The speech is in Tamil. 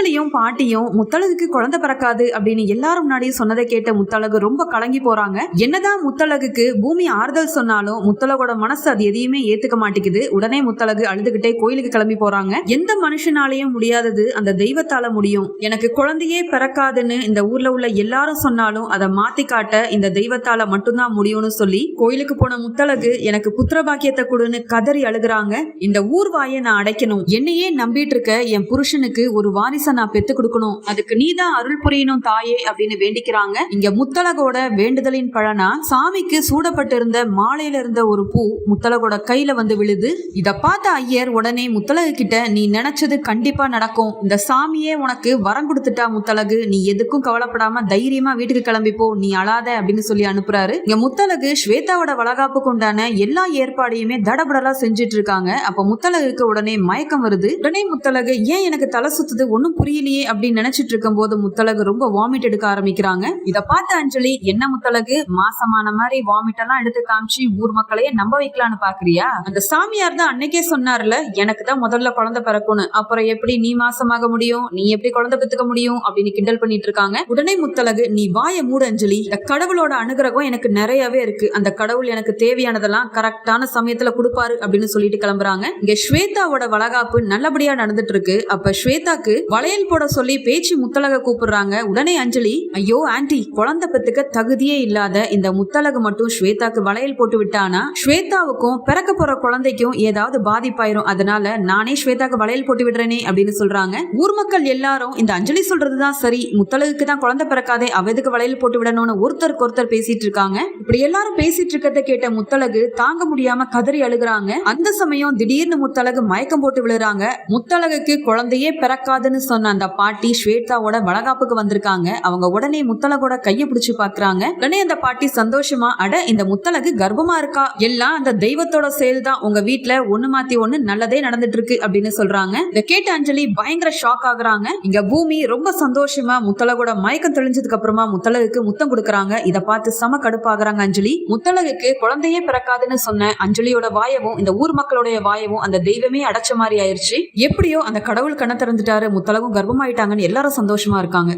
அஞ்சலியும் பாட்டியும் முத்தழகுக்கு குழந்தை பிறக்காது அப்படின்னு எல்லாரும் முன்னாடியும் சொன்னதை கேட்ட முத்தழகு ரொம்ப கலங்கி போறாங்க. என்னதான் முத்தழகுக்கு பூமி ஆறுதல் சொன்னாலும் முத்தழகோட மனசு அது எதையுமே ஏத்துக்க மாட்டேங்குது. உடனே முத்தழகு அழுதுகிட்டே கோயிலுக்கு கிளம்பி போறாங்க. எந்த மனுஷனாலையும் முடியாதது அந்த தெய்வத்தால முடியும். எனக்கு குழந்தையே பிறக்காதுன்னு இந்த ஊர்ல உள்ள எல்லாரும் சொன்னாலும் அதை மாத்தி காட்ட இந்த தெய்வத்தால மட்டும்தான் முடியும்னு சொல்லி கோயிலுக்கு போன முத்தழகு எனக்கு புத்திர பாக்கியத்தை கொடுன்னு கதறி அழுகுறாங்க. இந்த ஊர் வாயை நான் அடைக்கணும். என்னையே நம்பிட்டு இருக்க என் புருஷனுக்கு ஒரு வாரிசு நான் பெத்து கொடுக்கணும். அதுக்கு நீதான் அருள் புரியணும் தாயே அப்படின்னு வேண்டிக்கிறாங்க. இங்க முத்தலகோட வேண்டுதலின் பழனா சாமிக்கு சூடப்பட்டிருந்த மாலையில இருந்த ஒரு பூ முத்தலகோட கையில வந்து விழுது. இத பார்த்த ஐயர் உடனே முத்தலகு கிட்ட நீ நினைச்சது கண்டிப்பா நடக்கும். இந்த சாமியே உனக்கு வரம் கொடுத்துட்டா முத்தலகு. நீ எதுக்கும் கவலைப்படாம தைரியமா வீட்டுக்கு கிளம்பி போ. நீ அழாத அப்படின்னு சொல்லி அனுப்புறாரு. இங்க முத்தலகு ஸ்வேதாவோட வளகாப்புக்கு உண்டான எல்லா ஏற்பாடையுமே தடபடலா செஞ்சுட்டு இருக்காங்க. அப்ப முத்தலகுக்கு உடனே மயக்கம் வருது. உடனே முத்தலகு ஏன் எனக்கு தலை சுத்துது? ஒன்னும் புரியலையே அப்படின்னு நினைச்சிட்டு இருக்கும் போது முத்தழகு ரொம்ப வாமிட் எடுக்க ஆரம்பிக்கிறாங்க. இத பார்த்த அஞ்சலி என்ன முத்தழகு? மாசமான மாதிரி வாமிட் எல்லாம் எடுத்து காமிச்சு ஊர் மக்களையே நம்ப வைக்கலான்னு பாக்குறியா அந்த சாமியார் தான் அன்னைக்கே சொன்னார்ல எனக்கு தான் முதல்ல குழந்தை பிறக்கணும். அப்புறம் எப்படி நீ மாசமாக முடியும்? நீ எப்படி குழந்தை பெத்துக்க முடியும்? அப்படின்னு கிண்டல் பண்ணிட்டு இருக்காங்க. உடனே முத்தழகு நீ வாய மூடு அஞ்சலி. இந்த கடவுளோட அனுகிரகம் எனக்கு நிறையவே இருக்கு. அந்த கடவுள் எனக்கு தேவையானதெல்லாம் கரெக்டான சமயத்துல கொடுப்பாரு அப்படின்னு சொல்லிட்டு கிளம்புறாங்க. இங்க ஸ்வேதாவோட வளகாப்பு நல்லபடியா நடந்துட்டு இருக்கு. அப்ப ஸ்வேதாக்கு வளையல் போட சொல்லி பேச்சு முத்தலக கூப்பிடுறாங்க. உடனே அஞ்சலி ஐயோ ஆன்ட்டி குழந்தை பெத்துக்க தகுதியே இல்லாத இந்த முத்தலக மட்டும் ஸ்வேதாக்கு வளையல் போட்டு விட்டானா? ஸ்வேதாவுக்கும் பிறக்க போற குழந்தைக்கும் ஏதாவது பாதிப்பாயிரும். அதனால நானே ஸ்வேதாக்கு வளையல் போட்டு விடுறேனே அப்படின்னு சொல்றாங்க. ஊர் மக்கள் எல்லாரும் இந்த அஞ்சலி சொல்றதுதான் சரி. முத்தழகுக்கு தான் குழந்தை பிறக்காதே. அவதுக்கு வளையல் போட்டு விடணும்னு ஒருத்தருக்கு ஒருத்தர் பேசிட்டு இருக்காங்க. இப்படி எல்லாரும் பேசிட்டு இருக்கத கேட்ட முத்தழகு தாங்க முடியாம கதறி அழுகுறாங்க. அந்த சமயம் திடீர்னு முத்தழகு மயக்கம் போட்டு விழுறாங்க. முத்தழகுக்கு குழந்தையே பிறக்காதுன்னு சொன்ன அந்த பாட்டி ஸ்வேதாவோட வளகாப்புக்கு வந்திருக்காங்க. அவங்க உடனே முத்தழகோட கையை பிடிச்சு பாக்குறாங்க. உடனே அந்த பாட்டி சந்தோஷமா அட இந்த முத்தலகு கர்ப்பமா இருக்கா? எல்லாம் அந்த தெய்வத்தோட செயல் தான் உங்க வீட்டுல ஒண்ணு மாத்தி ஒண்ணு நல்லதே நடந்துட்டு இருக்கு அப்படின்னு சொல்றாங்க. இத கேட்ட அஞ்சலி பயங்கர ஷாக் ஆகுறாங்க. இங்க பூமி ரொம்ப சந்தோஷமா முத்தலகோட மயக்கம் தெளிஞ்சதுக்கு அப்புறமா முத்தலகுக்கு முத்தம் கொடுக்கறாங்க. இத பார்த்து சம கடுப்பாகுறாங்க அஞ்சலி. முத்தலகுக்கு குழந்தையே பிறக்காதுன்னு சொன்ன அஞ்சலியோட வாயவும் இந்த ஊர் மக்களுடைய வாயவும் அந்த தெய்வமே அடைச்ச மாதிரி ஆயிருச்சு. எப்படியோ அந்த கடவுள் கண்ண திறந்துட்டாரு முத்தழகும் கர்ப்பமாயிட்டாங்கன்னு எல்லாரும் சந்தோஷமா இருக்காங்க.